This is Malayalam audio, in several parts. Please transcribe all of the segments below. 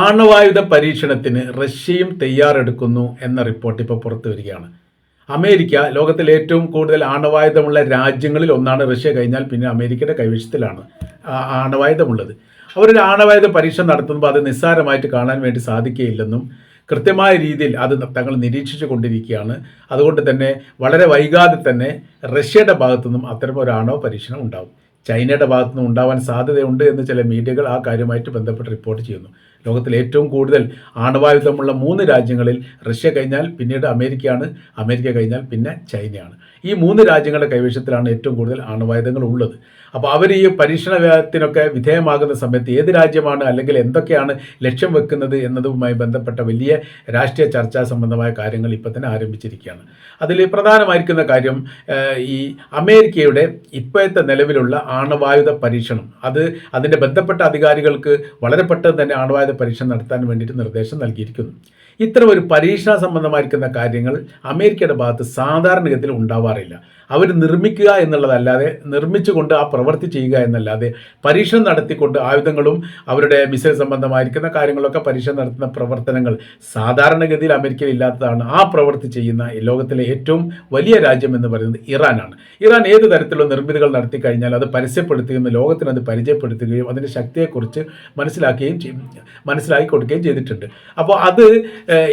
ആണവായുധ പരീക്ഷണത്തിന് റഷ്യയും തയ്യാറെടുക്കുന്നു എന്ന റിപ്പോർട്ട് ഇപ്പോൾ പുറത്തു വരികയാണ്. അമേരിക്ക ലോകത്തിലെ ഏറ്റവും കൂടുതൽ ആണവായുധമുള്ള രാജ്യങ്ങളിൽ ഒന്നാണ് റഷ്യ. കഴിഞ്ഞാൽ പിന്നെ അമേരിക്കയുടെ കൈവശത്തിലാണ് ആണവായുധമുള്ളത്. അവരൊരു ആണവായുധ പരീക്ഷണം നടത്തുമ്പോൾ അത് നിസ്സാരമായിട്ട് കാണാൻ വേണ്ടി സാധിക്കുകയില്ലെന്നും കൃത്യമായ രീതിയിൽ അത് തങ്ങൾ നിരീക്ഷിച്ചു കൊണ്ടിരിക്കുകയാണ്. അതുകൊണ്ട് തന്നെ വളരെ വൈകാതെ തന്നെ റഷ്യയുടെ ഭാഗത്തുനിന്നും അത്തരം ഒരു ആണവ പരീക്ഷണം ഉണ്ടാവും. ചൈനയുടെ ഭാഗത്തു നിന്ന് ഉണ്ടാവാൻ സാധ്യതയുണ്ട് എന്ന് ചില മീഡിയകൾ ആ കാര്യമായിട്ട് ബന്ധപ്പെട്ട് റിപ്പോർട്ട് ചെയ്യുന്നു. ലോകത്തിൽ ഏറ്റവും കൂടുതൽ ആണവായുധമുള്ള മൂന്ന് രാജ്യങ്ങളിൽ റഷ്യ കഴിഞ്ഞാൽ പിന്നീട് അമേരിക്കയാണ് അമേരിക്ക കഴിഞ്ഞാൽ പിന്നെ ചൈനയാണ്. ഈ മൂന്ന് രാജ്യങ്ങളുടെ കൈവശത്തിലാണ് ഏറ്റവും കൂടുതൽ ആണവായുധങ്ങൾ ഉള്ളത്. അപ്പോൾ അവർ ഈ പരീക്ഷണത്തിനൊക്കെ വിധേയമാകുന്ന സമയത്ത് ഏത് രാജ്യമാണ് അല്ലെങ്കിൽ എന്തൊക്കെയാണ് ലക്ഷ്യം വെക്കുന്നത് എന്നതുമായി ബന്ധപ്പെട്ട വലിയ രാഷ്ട്രീയ ചർച്ചാ സംബന്ധമായ കാര്യങ്ങൾ ഇപ്പോൾ തന്നെ ആരംഭിച്ചിരിക്കുകയാണ്. അതിൽ പ്രധാനമായിരിക്കുന്ന കാര്യം ഈ അമേരിക്കയുടെ ഇപ്പോഴത്തെ നിലവിലുള്ള ആണവായുധ പരീക്ഷണം. അത് അതിന്റെ ബന്ധപ്പെട്ട അധികാരികൾക്ക് വളരെ പെട്ടെന്ന് തന്നെ ആണവായുധ പരീക്ഷണം നടത്താൻ വേണ്ടിയിട്ട് നിർദ്ദേശം നൽകിയിരിക്കുന്നു. ഇത്തരം ഒരു പരീക്ഷണ സംബന്ധമായിരിക്കുന്ന കാര്യങ്ങൾ അമേരിക്കയുടെ ഭാഗത്ത് സാധാരണഗതിയിൽ ഉണ്ടാവാറില്ല. അവർ നിർമ്മിക്കുക എന്നുള്ളതല്ലാതെ നിർമ്മിച്ചുകൊണ്ട് ആ പ്രവൃത്തി ചെയ്യുക എന്നല്ലാതെ പരീക്ഷണം നടത്തിക്കൊണ്ട് ആയുധങ്ങളും അവരുടെ മിസൈൽ സംബന്ധമായിരിക്കുന്ന കാര്യങ്ങളൊക്കെ പരീക്ഷണം നടത്തുന്ന പ്രവർത്തനങ്ങൾ സാധാരണഗതിയിൽ അമേരിക്കയിൽ ഇല്ലാത്തതാണ്. ആ പ്രവൃത്തി ചെയ്യുന്ന ലോകത്തിലെ ഏറ്റവും വലിയ രാജ്യം എന്ന് പറയുന്നത് ഇറാനാണ്. ഇറാൻ ഏത് തരത്തിലുള്ള നിർമ്മിതികൾ നടത്തി കഴിഞ്ഞാൽ അത് പരസ്യപ്പെടുത്തുകയും ലോകത്തിന് അത് പരിചയപ്പെടുത്തുകയും അതിന്റെ ശക്തിയെക്കുറിച്ച് മനസ്സിലാക്കുകയും മനസ്സിലാക്കി കൊടുക്കുകയും ചെയ്തിട്ടുണ്ട്. അപ്പോൾ അത്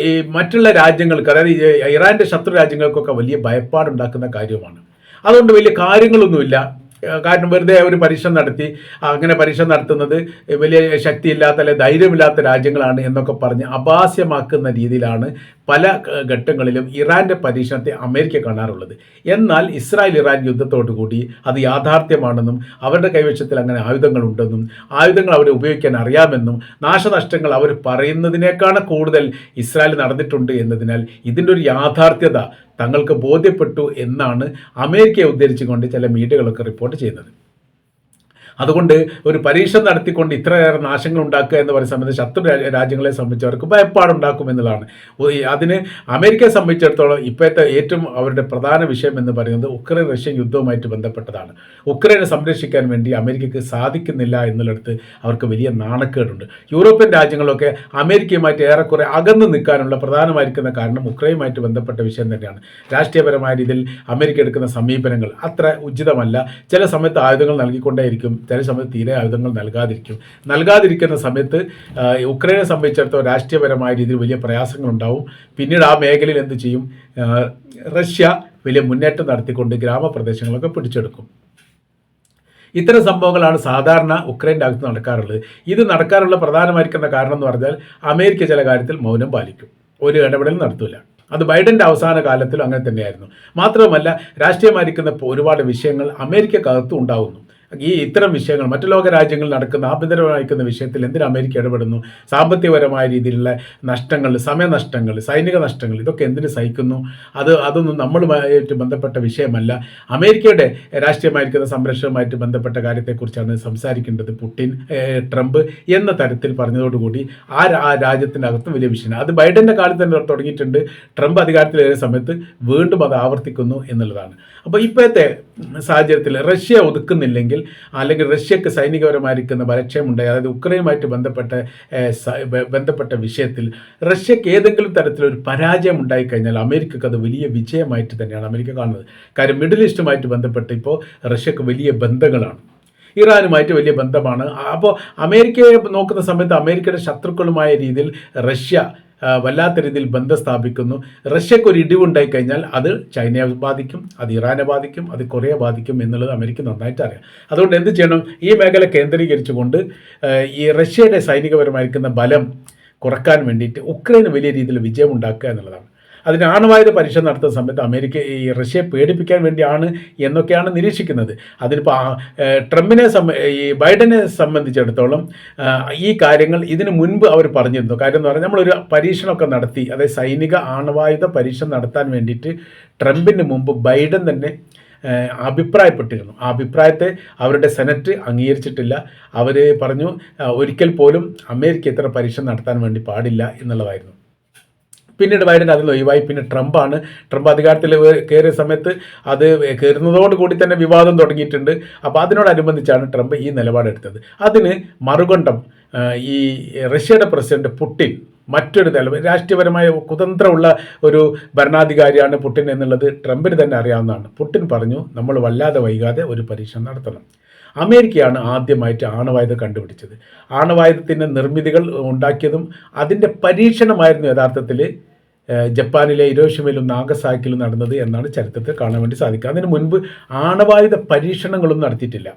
ഈ മറ്റുള്ള രാജ്യങ്ങൾക്ക് അതായത് ഇറാന്റെ ശത്രു രാജ്യങ്ങൾക്കൊക്കെ വലിയ ഭയപ്പാടുണ്ടാക്കുന്ന കാര്യമാണ്. അതുകൊണ്ട് വലിയ കാര്യങ്ങളൊന്നുമില്ല. കാരണം വെറുതെ ഒരു പരീക്ഷണം നടത്തി അങ്ങനെ പരീക്ഷണം നടത്തുന്നത് വലിയ ശക്തിയില്ലാത്ത അല്ലെ ധൈര്യമില്ലാത്ത രാജ്യങ്ങളാണ് എന്നൊക്കെ പറഞ്ഞ് അപാസ്യമാക്കുന്ന രീതിയിലാണ് പല ഘട്ടങ്ങളിലും ഇറാന്റെ പരീക്ഷണത്തെ അമേരിക്ക കാണാറുള്ളത്. എന്നാൽ ഇസ്രായേൽ ഇറാൻ യുദ്ധത്തോടു കൂടി അത് യാഥാർത്ഥ്യമാണെന്നും അവരുടെ കൈവശത്തിൽ അങ്ങനെ ആയുധങ്ങളുണ്ടെന്നും ആയുധങ്ങൾ അവർ ഉപയോഗിക്കാൻ അറിയാമെന്നും നാശനഷ്ടങ്ങൾ അവർ പറയുന്നതിനേക്കാണ് കൂടുതൽ ഇസ്രായേൽ നടന്നിട്ടുണ്ട് എന്നതിനാൽ ഇതിന്റെ ഒരു യാഥാർത്ഥ്യത തങ്ങൾക്ക് ബോധ്യപ്പെട്ടു എന്നാണ് അമേരിക്കയെ ഉദ്ധരിച്ചുകൊണ്ട് ചില മീഡിയകളൊക്കെ റിപ്പോർട്ട് ചെയ്യുന്നത്. അതുകൊണ്ട് ഒരു പരീക്ഷ നടത്തിക്കൊണ്ട് ഇത്രയേറെ നാശങ്ങൾ ഉണ്ടാക്കുക എന്ന് പറയുന്ന സമയത്ത് ശത്രു രാജ്യങ്ങളെ സംബന്ധിച്ചവർക്ക് ഭയപ്പാടുണ്ടാക്കും എന്നുള്ളതാണ്. അതിന് അമേരിക്കയെ സംബന്ധിച്ചിടത്തോളം ഇപ്പോഴത്തെ ഏറ്റവും അവരുടെ പ്രധാന വിഷയം എന്ന് പറയുന്നത് ഉക്രൈൻ റഷ്യൻ യുദ്ധവുമായിട്ട് ബന്ധപ്പെട്ടതാണ്. ഉക്രൈനെ സംരക്ഷിക്കാൻ വേണ്ടി അമേരിക്കയ്ക്ക് സാധിക്കുന്നില്ല എന്നുള്ളിടത്ത് അവർക്ക് വലിയ നാണക്കേടുണ്ട്. യൂറോപ്യൻ രാജ്യങ്ങളൊക്കെ അമേരിക്കയുമായിട്ട് ഏറെക്കുറെ അകന്നു നിൽക്കാനുള്ള പ്രധാനമായിരിക്കുന്ന കാരണം ഉക്രൈനുമായിട്ട് ബന്ധപ്പെട്ട വിഷയം തന്നെയാണ്. രാഷ്ട്രീയപരമായ രീതിയിൽ അമേരിക്ക എടുക്കുന്ന സമീപനങ്ങൾ അത്ര ഉചിതമല്ല. ചില സമയത്ത് ആയുധങ്ങൾ നൽകിക്കൊണ്ടേയിരിക്കും ചില സമയത്ത് തീരെ ആയുധങ്ങൾ നൽകാതിരിക്കും. നൽകാതിരിക്കുന്ന സമയത്ത് ഉക്രൈനെ സംബന്ധിച്ചിടത്തോളം രാഷ്ട്രീയപരമായ രീതിയിൽ വലിയ പ്രയാസങ്ങളുണ്ടാവും. പിന്നീട് ആ മേഖലയിൽ എന്ത് ചെയ്യും? റഷ്യ വലിയ മുന്നേറ്റം നടത്തിക്കൊണ്ട് ഗ്രാമപ്രദേശങ്ങളൊക്കെ പിടിച്ചെടുക്കും. ഇത്തരം സംഭവങ്ങളാണ് സാധാരണ ഉക്രൈന്റെ അകത്ത് നടക്കാറുള്ളത്. ഇത് നടക്കാറുള്ള പ്രധാനമായിരിക്കുന്ന കാരണം എന്ന് പറഞ്ഞാൽ അമേരിക്ക ചില കാര്യത്തിൽ മൗനം പാലിക്കും. ഒരു ഇടപെടൽ നടത്തില്ല അത് ബൈഡന്റെ അവസാന കാലത്തിലും അങ്ങനെ തന്നെയായിരുന്നു. മാത്രമല്ല രാഷ്ട്രീയമായിരിക്കുന്ന ഒരുപാട് വിഷയങ്ങൾ അമേരിക്കക്കകത്തും ഉണ്ടാകുന്നു ഈ ഇത്തരം വിഷയങ്ങൾ മറ്റു ലോക രാജ്യങ്ങളിൽ നടക്കുന്ന ആഭ്യന്തരമായിരിക്കുന്ന വിഷയത്തിൽ എന്തിന് അമേരിക്ക ഇടപെടുന്നു? സാമ്പത്തികപരമായ രീതിയിലുള്ള നഷ്ടങ്ങൾ സമയനഷ്ടങ്ങൾ സൈനിക നഷ്ടങ്ങൾ ഇതൊക്കെ എന്തിന് സഹിക്കുന്നു? അത് അതൊന്നും നമ്മളുമായിട്ട് ബന്ധപ്പെട്ട വിഷയമല്ല. അമേരിക്കയുടെ രാഷ്ട്രീയമായിരിക്കുന്ന സംരക്ഷണവുമായിട്ട് ബന്ധപ്പെട്ട കാര്യത്തെക്കുറിച്ചാണ് സംസാരിക്കേണ്ടത് പുടിൻ ട്രംപ് എന്ന തരത്തിൽ പറഞ്ഞതോടുകൂടി ആ ആ രാജ്യത്തിന്റെ അകത്തും വലിയ വിഷയമാണ്. അത് ബൈഡന്റെ കാലത്ത് തന്നെ തുടങ്ങിയിട്ടുണ്ട്. ട്രംപ് അധികാരത്തിലേറിയ സമയത്ത് വീണ്ടും അത് ആവർത്തിക്കുന്നു എന്നുള്ളതാണ്. അപ്പോൾ ഇപ്പോഴത്തെ സാഹചര്യത്തിൽ റഷ്യ ഒതുക്കുന്നില്ലെങ്കിൽ അല്ലെങ്കിൽ റഷ്യക്ക് സൈനികപരമായിരിക്കുന്ന ബലക്ഷയമുണ്ടായി അതായത് ഉക്രൈനുമായിട്ട് ബന്ധപ്പെട്ട ബന്ധപ്പെട്ട വിഷയത്തിൽ റഷ്യക്ക് ഏതെങ്കിലും തരത്തിലൊരു പരാജയം ഉണ്ടായിക്കഴിഞ്ഞാൽ അമേരിക്കക്ക് അത് വലിയ വിജയമായിട്ട് തന്നെയാണ് അമേരിക്ക കാണുന്നത്. കാര്യം മിഡിൽ ഈസ്റ്റുമായിട്ട് ബന്ധപ്പെട്ട് ഇപ്പോൾ റഷ്യക്ക് വലിയ ബന്ധങ്ങളാണ്. ഇറാനുമായിട്ട് വലിയ ബന്ധമാണ്. അപ്പോൾ അമേരിക്കയെ നോക്കുന്ന സമയത്ത് അമേരിക്കയുടെ ശത്രുക്കളുമായ രീതിയിൽ റഷ്യ വല്ലാത്ത രീതിയിൽ ബന്ധം സ്ഥാപിക്കുന്നു. റഷ്യക്ക് ഒരു ഇടിവുണ്ടായി കഴിഞ്ഞാൽ അത് ചൈനയെ ബാധിക്കും അത് ഇറാനെ ബാധിക്കും അത് കൊറിയ ബാധിക്കും എന്നുള്ളത് അമേരിക്ക നന്നായിട്ട് അറിയാം. അതുകൊണ്ട് എന്ത് ചെയ്യണം? ഈ മേഖല കേന്ദ്രീകരിച്ചുകൊണ്ട് ഈ റഷ്യയുടെ സൈനികപരമായിരിക്കുന്ന ബലം കുറയ്ക്കാൻ വേണ്ടിയിട്ട് ഉക്രൈന് വലിയ രീതിയിൽ വിജയം ഉണ്ടാക്കുക എന്നുള്ളതാണ്. അതിന് ആണവായുധ പരീക്ഷ നടത്തുന്ന സമയത്ത് അമേരിക്ക ഈ റഷ്യയെ പേടിപ്പിക്കാൻ വേണ്ടിയാണ് എന്നൊക്കെയാണ് നിരീക്ഷിക്കുന്നത്. അതിനിപ്പോൾ ട്രംപിനെ സംബ ഈ ബൈഡനെ സംബന്ധിച്ചിടത്തോളം ഈ കാര്യങ്ങൾ ഇതിനു മുൻപ് അവർ പറഞ്ഞിരുന്നു. കാര്യം എന്ന് പറഞ്ഞാൽ നമ്മളൊരു പരീക്ഷണമൊക്കെ നടത്തി അതായത് സൈനിക ആണവായുധ പരീക്ഷ നടത്താൻ വേണ്ടിയിട്ട് ട്രംപിന് മുമ്പ് ബൈഡൻ തന്നെ അഭിപ്രായപ്പെട്ടിരുന്നു. ആ അഭിപ്രായത്തെ അവരുടെ സെനറ്റ് അംഗീകരിച്ചിട്ടില്ല. അവർ പറഞ്ഞു ഒരിക്കൽ പോലും അമേരിക്ക ഇത്ര പരീക്ഷ നടത്താൻ വേണ്ടി പാടില്ല എന്നുള്ളതായിരുന്നു. പിന്നീട് ബൈഡൻ അതിൽ ഒഴിവായി. പിന്നെ ട്രംപാണ്. ട്രംപ് അധികാരത്തിൽ കയറിയ സമയത്ത് അത് കയറുന്നതോടുകൂടി തന്നെ വിവാദം തുടങ്ങിയിട്ടുണ്ട്. അപ്പോൾ അതിനോടനുബന്ധിച്ചാണ് ട്രംപ് ഈ നിലപാടെടുത്തത്. അതിന് മറുകൊണ്ടം ആ, ഈ റഷ്യയുടെ പ്രസിഡന്റ് പുട്ടിൻ മറ്റൊരു തലം രാഷ്ട്രീയപരമായ കുതന്ത്രമുള്ള ഒരു ഭരണാധികാരിയാണ് പുട്ടിൻ എന്നുള്ളത് ട്രംപിന് തന്നെ അറിയാവുന്നതാണ്. പുട്ടിൻ പറഞ്ഞു നമ്മൾ വല്ലാതെ വൈകാതെ ഒരു പരീക്ഷണം നടത്തണം. അമേരിക്കയാണ് ആദ്യമായിട്ട് ആണവായുധം കണ്ടുപിടിച്ചത്. ആണവായുധത്തിന്റെ നിർമ്മിതികൾ ഉണ്ടാക്കിയതും അതിന്റെ പരീക്ഷണമായിരുന്നു യഥാർത്ഥത്തിൽ ജപ്പാനിലെ ഇരോഷിമയിലും നാഗസാക്കിലും നടന്നത് എന്നാണ് ചരിത്രത്തിൽ കാണാൻ വേണ്ടി സാധിക്കുക. അതിന് മുൻപ് ആണവായുധ പരീക്ഷണങ്ങളൊന്നും നടത്തിയിട്ടില്ല.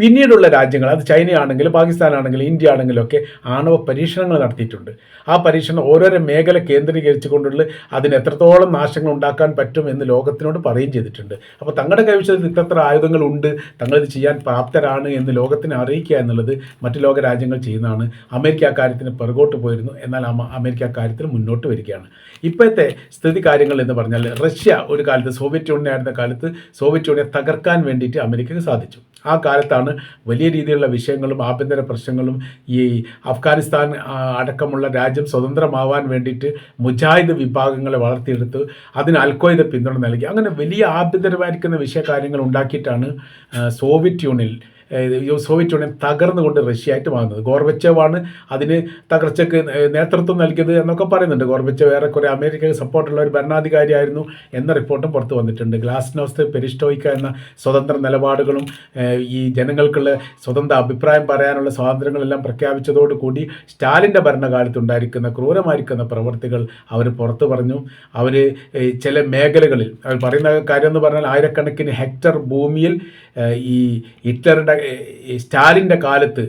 പിന്നീടുള്ള രാജ്യങ്ങൾ അത് ചൈനയാണെങ്കിലും പാകിസ്ഥാൻ ആണെങ്കിലും ഇന്ത്യ ആണെങ്കിലും ഒക്കെ ആണവ പരീക്ഷണങ്ങൾ നടത്തിയിട്ടുണ്ട്. ആ പരീക്ഷണം ഓരോരോ മേഖല കേന്ദ്രീകരിച്ചുകൊണ്ടുള്ള അതിന് എത്രത്തോളം നാശങ്ങൾ ഉണ്ടാക്കാൻ പറ്റും എന്ന് ലോകത്തിനോട് പറയുകയും ചെയ്തിട്ടുണ്ട്. അപ്പോൾ തങ്ങളുടെ കൈവശത്തിൽ ആയുധങ്ങൾ ഉണ്ട് തങ്ങളിത് ചെയ്യാൻ പ്രാപ്തരാണ് എന്ന് ലോകത്തിനെ അറിയിക്കുക എന്നുള്ളത് മറ്റു ലോക രാജ്യങ്ങൾ ചെയ്യുന്നതാണ്. അമേരിക്ക അക്കാര്യത്തിന് പിറകോട്ട് പോയിരുന്നു എന്നാൽ അമേരിക്ക അമേരിക്ക അക്കാര്യത്തിൽ മുന്നോട്ട് വരികയാണ്. ഇപ്പോഴത്തെ സ്ഥിതി കാര്യങ്ങൾ എന്ന് പറഞ്ഞാൽ റഷ്യ ഒരു കാലത്ത് സോവിയറ്റ് യൂണിയൻ ആയിരുന്ന കാലത്ത് സോവിയറ്റ് യൂണിയൻ തകർക്കാൻ വേണ്ടിയിട്ട് അമേരിക്കക്ക് സാധിച്ചു. ആ കാലത്താണ് വലിയ രീതിയിലുള്ള വിഷയങ്ങളും ആഭ്യന്തര പ്രശ്നങ്ങളും ഈ അഫ്ഗാനിസ്ഥാൻ അടക്കമുള്ള രാജ്യം സ്വതന്ത്രമാവാൻ വേണ്ടിയിട്ട് മുജാഹിദ് വിഭാഗങ്ങളെ വളർത്തിയെടുത്ത് അതിന് അൽഖ്വയ്ദ പിന്തുണ നൽകി. അങ്ങനെ വലിയ ആഭ്യന്തരമായിരിക്കുന്ന വിഷയകാര്യങ്ങൾ ഉണ്ടാക്കിയിട്ടാണ് സോവിയറ്റ് യൂണിയൻ സോവിയറ്റ് യൂണിയൻ തകർന്നുകൊണ്ട് റഷ്യയായിട്ട് മാറുന്നത്. ഗോർബച്ചേവാണ് അതിന് തകർച്ചയ്ക്ക് നേതൃത്വം നൽകിയത് എന്നൊക്കെ പറയുന്നുണ്ട്. ഗോർബച്ചേവ് ഏറെക്കുറെ അമേരിക്കയ്ക്ക് സപ്പോർട്ടുള്ള ഒരു ഭരണാധികാരിയായിരുന്നു എന്ന റിപ്പോർട്ടും പുറത്തു വന്നിട്ടുണ്ട്. ഗ്ലാസ്നോസ് പെരിസ്റ്റോയിക്ക എന്ന സ്വതന്ത്ര നിലപാടുകളും ഈ ജനങ്ങൾക്കുള്ള സ്വതന്ത്ര അഭിപ്രായം പറയാനുള്ള സ്വാതന്ത്ര്യങ്ങളെല്ലാം പ്രഖ്യാപിച്ചതോടുകൂടി സ്റ്റാലിന്റെ ഭരണകാലത്ത് ഉണ്ടായിരിക്കുന്ന ക്രൂരമായിരിക്കുന്ന പ്രവർത്തികൾ അവർ പുറത്തു പറഞ്ഞു. അവർ ചില മേഖലകളിൽ അവർ പറയുന്ന കാര്യം എന്ന് പറഞ്ഞാൽ ആയിരക്കണക്കിന് ഹെക്ടർ ഭൂമിയിൽ ഈ ഹിറ്റ്ലറുടെ സ്റ്റാലിന്റെ കാലത്ത്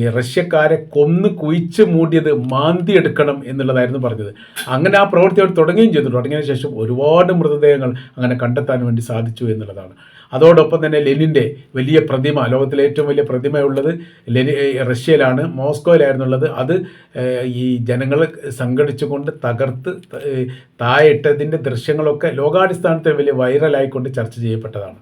ഈ റഷ്യക്കാരെ കൊന്ന് കുഴിച്ച് മൂടിയത് മാന്തി എടുക്കണം എന്നുള്ളതായിരുന്നു പറഞ്ഞത്. അങ്ങനെ ആ പ്രവൃത്തി അവർ തുടങ്ങുകയും ചെയ്തു. തുടങ്ങിയതിന് ശേഷം ഒരുപാട് മൃതദേഹങ്ങൾ അങ്ങനെ കണ്ടെത്താൻ വേണ്ടി സാധിച്ചു എന്നുള്ളതാണ്. അതോടൊപ്പം തന്നെ ലെനിന്റെ വലിയ പ്രതിമ ലോകത്തിലെ ഏറ്റവും വലിയ പ്രതിമയുള്ളത് ലെനി റഷ്യയിലാണ് മോസ്കോയിലായിരുന്നുള്ളത്. അത് ഈ ജനങ്ങൾ സംഘടിച്ചുകൊണ്ട് തകർത്ത് തായിട്ടതിന്റെ ദൃശ്യങ്ങളൊക്കെ ലോകാടിസ്ഥാനത്തിൽ വലിയ വൈറലായിക്കൊണ്ട് ചർച്ച ചെയ്യപ്പെട്ടതാണ്.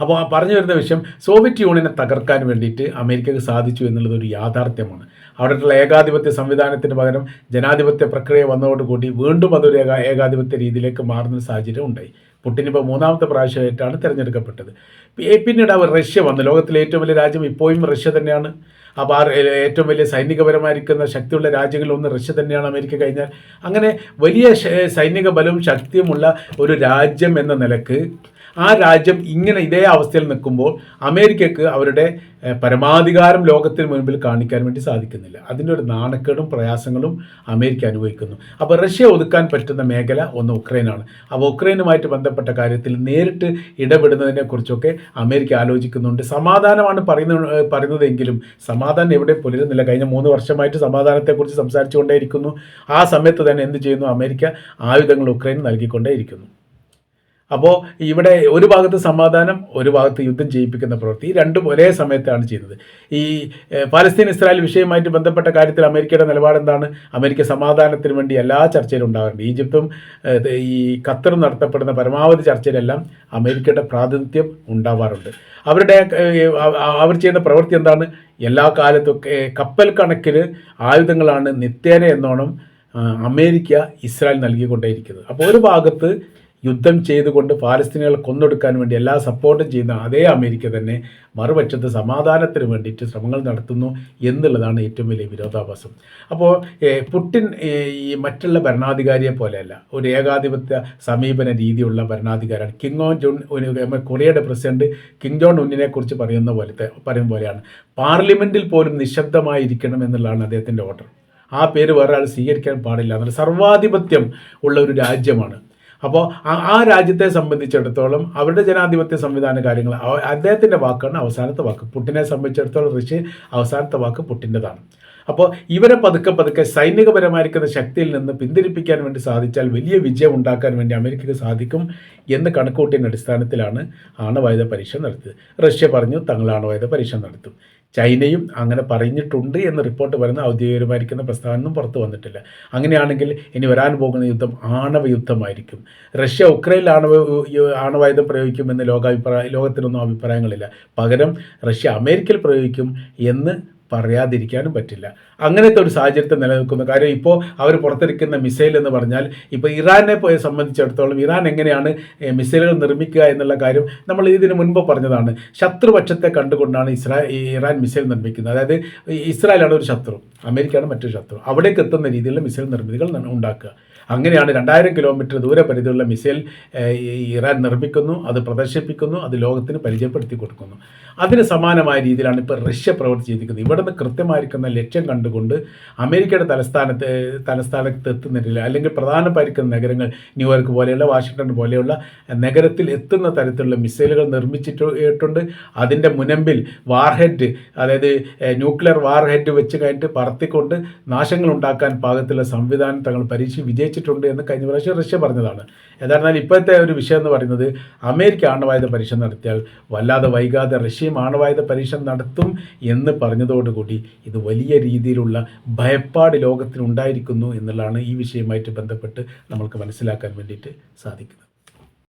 അപ്പോൾ ആ പറഞ്ഞു വരുന്ന വിഷയം സോവിയറ്റ് യൂണിയനെ തകർക്കാൻ വേണ്ടിയിട്ട് അമേരിക്കക്ക് സാധിച്ചു എന്നുള്ളത് ഒരു യാഥാർത്ഥ്യമാണ്. അവിടെയുള്ള ഏകാധിപത്യ സംവിധാനത്തിന് പകരം ജനാധിപത്യ പ്രക്രിയ വന്നതോടുകൂടി വീണ്ടും അതൊരു ഏകാ ഏകാധിപത്യ രീതിയിലേക്ക് മാറുന്ന സാഹചര്യം ഉണ്ടായി. പുട്ടിൻ ഇപ്പോൾ മൂന്നാമത്തെ പ്രാവശ്യമായിട്ടാണ് തിരഞ്ഞെടുക്കപ്പെട്ടത്. പിന്നീട് അവർ റഷ്യ വന്നു. ലോകത്തിലെ ഏറ്റവും വലിയ രാജ്യം ഇപ്പോഴും റഷ്യ തന്നെയാണ്. അപ്പോൾ ആ ഏറ്റവും വലിയ സൈനികപരമായിരിക്കുന്ന ശക്തിയുള്ള രാജ്യങ്ങളിൽ ഒന്ന് റഷ്യ തന്നെയാണ് അമേരിക്ക കഴിഞ്ഞാൽ. അങ്ങനെ വലിയ സൈനിക ബലവും ശക്തിയുമുള്ള ഒരു രാജ്യം എന്ന നിലയ്ക്ക് ആ രാജ്യം ഇങ്ങനെ ഇതേ അവസ്ഥയിൽ നിൽക്കുമ്പോൾ അമേരിക്കക്ക് അവരുടെ പരമാധികാരം ലോകത്തിന് മുൻപിൽ കാണിക്കാൻ വേണ്ടി സാധിക്കുന്നില്ല. അതിന്റെ ഒരു നാണക്കേടും പ്രയാസങ്ങളും അമേരിക്ക അനുഭവിക്കുന്നു. അപ്പോൾ റഷ്യ ഒതുക്കാൻ പറ്റുന്ന മേഖല ഒന്ന് ഉക്രൈനാണ്. അപ്പോൾ ഉക്രൈനുമായിട്ട് ബന്ധപ്പെട്ട കാര്യത്തിൽ നേരിട്ട് ഇടപെടുന്നതിനെക്കുറിച്ചൊക്കെ അമേരിക്ക ആലോചിക്കുന്നുണ്ട്. സമാധാനമാണ് പറയുന്ന പറയുന്നതെങ്കിലും സമാധാനം എവിടെ പുലരുന്നില്ല. കഴിഞ്ഞ മൂന്ന് വർഷമായിട്ട് സമാധാനത്തെക്കുറിച്ച് സംസാരിച്ചുകൊണ്ടേയിരിക്കുന്നു. ആ സമയത്ത് തന്നെ എന്ത് ചെയ്യുന്നു? അമേരിക്ക ആയുധങ്ങൾ ഉക്രൈന് നൽകിക്കൊണ്ടേയിരിക്കുന്നു. അപ്പോൾ ഇവിടെ ഒരു ഭാഗത്ത് സമാധാനം ഒരു ഭാഗത്ത് യുദ്ധം ചെയ്യിപ്പിക്കുന്ന പ്രവൃത്തി. രണ്ടും ഒരേ സമയത്താണ് ചെയ്യുന്നത്. ഈ പാലസ്തീൻ ഇസ്രായേൽ വിഷയവുമായിട്ട് ബന്ധപ്പെട്ട കാര്യത്തിൽ അമേരിക്കയുടെ നിലപാട് എന്താണ്? അമേരിക്ക സമാധാനത്തിന് വേണ്ടി എല്ലാ ചർച്ചയിലും ഉണ്ടാകാറുണ്ട്. ഈജിപ്തും ഈ ഖത്തറും നടത്തപ്പെടുന്ന പരമാവധി ചർച്ചയിലെല്ലാം അമേരിക്കയുടെ പ്രാതിനിധ്യം ഉണ്ടാവാറുണ്ട്. അവരുടെ അവർ ചെയ്യുന്ന പ്രവൃത്തി എന്താണ്? എല്ലാ കാലത്തും കപ്പൽ കണക്കിന് ആയുധങ്ങളാണ് നിത്യേന എന്നോണം അമേരിക്ക ഇസ്രായേൽ നൽകിക്കൊണ്ടേയിരിക്കുന്നത്. അപ്പോൾ ഒരു ഭാഗത്ത് യുദ്ധം ചെയ്തുകൊണ്ട് പാലസ്തീനികളെ കൊന്നൊടുക്കാൻ വേണ്ടി എല്ലാ സപ്പോർട്ടും ചെയ്യുന്ന അതേ അമേരിക്ക തന്നെ മറുപക്ഷത്ത് സമാധാനത്തിന് വേണ്ടിയിട്ട് ശ്രമങ്ങൾ നടത്തുന്നു എന്നുള്ളതാണ് ഏറ്റവും വലിയ വിരോധാഭാസം. അപ്പോൾ പുട്ടിൻ ഈ മറ്റുള്ള ഭരണാധികാരിയെ പോലെയല്ല ഒരു ഏകാധിപത്യ സമീപന രീതിയുള്ള ഭരണാധികാരിയാണ്. കിങ് ഓൺ ജോൺ കൊറിയയുടെ പ്രസിഡന്റ് കിങ് ജോൺ ഉന്നിനെ കുറിച്ച് പറയുന്ന പോലത്തെ പറയുന്ന പോലെയാണ്. പാർലമെന്റിൽ പോലും നിശബ്ദമായിരിക്കണം എന്നുള്ളതാണ് അദ്ദേഹത്തിന്റെ ഓർഡർ ആ പേര് വേറെ ആൾ സ്വീകരിക്കാൻ പാടില്ല. എന്നുള്ള സർവാധിപത്യം ഉള്ള ഒരു രാജ്യമാണ് അപ്പോൾ ആ രാജ്യത്തെ സംബന്ധിച്ചിടത്തോളം അവരുടെ ജനാധിപത്യ സംവിധാന കാര്യങ്ങൾ അദ്ദേഹത്തിന്റെ വാക്കാണ് അവസാനത്തെ വാക്ക്. പുട്ടിനെ സംബന്ധിച്ചിടത്തോളം ഋഷി അവസാനത്തെ വാക്ക് പുട്ടിന്റെതാണ് അപ്പോൾ ഇവരെ പതുക്കെ പതുക്കെ സൈനികപരമായിരിക്കുന്ന ശക്തിയിൽ നിന്ന് പിന്തിരിപ്പിക്കാൻ വേണ്ടി സാധിച്ചാൽ വലിയ വിജയം ഉണ്ടാക്കാൻ വേണ്ടി അമേരിക്കയ്ക്ക് സാധിക്കും എന്ന് കണക്കൂട്ടിയ അടിസ്ഥാനത്തിലാണ് ആണവായുധ പരീക്ഷ നടത്തിയത്. റഷ്യ പറഞ്ഞു തങ്ങൾ ആണവായുധ പരീക്ഷ നടത്തും. ചൈനയും അങ്ങനെ പറഞ്ഞിട്ടുണ്ട് എന്ന് റിപ്പോർട്ട് പറയുന്ന ഔദ്യോഗികമായിരിക്കുന്ന പ്രസ്താവനയൊന്നും പുറത്തു വന്നിട്ടില്ല. അങ്ങനെയാണെങ്കിൽ ഇനി വരാൻ പോകുന്ന യുദ്ധം ആണവ യുദ്ധമായിരിക്കും. റഷ്യ ഉക്രൈനിൽ ആണവ ആണവായുധം പ്രയോഗിക്കുമെന്ന് ലോകാഭിപ്രായ ലോകത്തിനൊന്നും അഭിപ്രായങ്ങളില്ല. പകരം റഷ്യ അമേരിക്കയിൽ പ്രയോഗിക്കും എന്ന് പറയാതിരിക്കാനും പറ്റില്ല. അങ്ങനത്തെ ഒരു സാഹചര്യത്തെ നിലനിൽക്കുന്ന കാര്യം ഇപ്പോൾ അവർ പുറത്തിരിക്കുന്ന മിസൈൽ എന്ന് പറഞ്ഞാൽ ഇപ്പോൾ ഇറാനെ സംബന്ധിച്ചിടത്തോളം ഇറാൻ എങ്ങനെയാണ് മിസൈലുകൾ നിർമ്മിക്കുക എന്നുള്ള കാര്യം നമ്മൾ ഇതിനു മുൻപ് പറഞ്ഞതാണ്. ശത്രുപക്ഷത്തെ കണ്ടുകൊണ്ടാണ് ഇസ്രായേൽ ഇറാൻ മിസൈൽ നിർമ്മിക്കുന്നത്. അതായത് ഇസ്രായേലാണ് ഒരു ശത്രു അമേരിക്കയാണ് മറ്റൊരു ശത്രു. അവിടേക്ക് എത്തുന്ന രീതിയിലുള്ള മിസൈൽ നിർമ്മിതികൾ ഉണ്ടാക്കുക. അങ്ങനെയാണ് രണ്ടായിരം കിലോമീറ്റർ ദൂരപരിധിയുള്ള മിസൈൽ ഇറാൻ നിർമ്മിക്കുന്നു അത് പ്രദർശിപ്പിക്കുന്നു അത് ലോകത്തിന് പരിചയപ്പെടുത്തി കൊടുക്കുന്നു. അതിന് സമാനമായ രീതിയിലാണ് ഇപ്പോൾ റഷ്യ പ്രവർത്തിച്ചിരിക്കുന്നത് ഇവിടെ നിന്ന് കൃത്യമായിരിക്കുന്ന ലക്ഷ്യം കണ്ടുകൊണ്ട് അമേരിക്കയുടെ തലസ്ഥാനത്ത് തലസ്ഥാനത്ത് എത്തുന്നില്ല അല്ലെങ്കിൽ പ്രധാനമായിരിക്കുന്ന നഗരങ്ങൾ ന്യൂയോർക്ക് പോലെയുള്ള വാഷിങ്ടൺ പോലെയുള്ള നഗരത്തിൽ എത്തുന്ന തരത്തിലുള്ള മിസൈലുകൾ നിർമ്മിച്ചിട്ടുണ്ട്. അതിന്റെ മുനമ്പിൽ വാർഹെഡ് അതായത് ന്യൂക്ലിയർ വാർഹെഡ് വെച്ച് കഴിഞ്ഞിട്ട് പറത്തിക്കൊണ്ട് നാശങ്ങൾ ഉണ്ടാക്കാൻ പാകത്തിലുള്ള സംവിധാനം തങ്ങൾ പരീക്ഷ വിജയിച്ചിട്ടുണ്ട്. എന്ന് കഴിഞ്ഞ പ്രാവശ്യം റഷ്യ പറഞ്ഞതാണ്. ഏതായിരുന്നാലും ഇപ്പോഴത്തെ ഒരു വിഷയം എന്ന് പറയുന്നത് അമേരിക്ക ആണവായുധ പരീക്ഷ നടത്തിയാൽ വല്ലാതെ വൈകാതെ റഷ്യയും ആണവായുധ പരീക്ഷ നടത്തും എന്ന് പറഞ്ഞതോടുകൂടി ഇത് വലിയ രീതിയിലുള്ള ഭയപ്പാട് ലോകത്തിനുണ്ടായിരിക്കുന്നു എന്നുള്ളതാണ് ഈ വിഷയമായിട്ട് ബന്ധപ്പെട്ട് നമ്മൾക്ക് മനസ്സിലാക്കാൻ വേണ്ടിയിട്ട് സാധിക്കുന്നത്.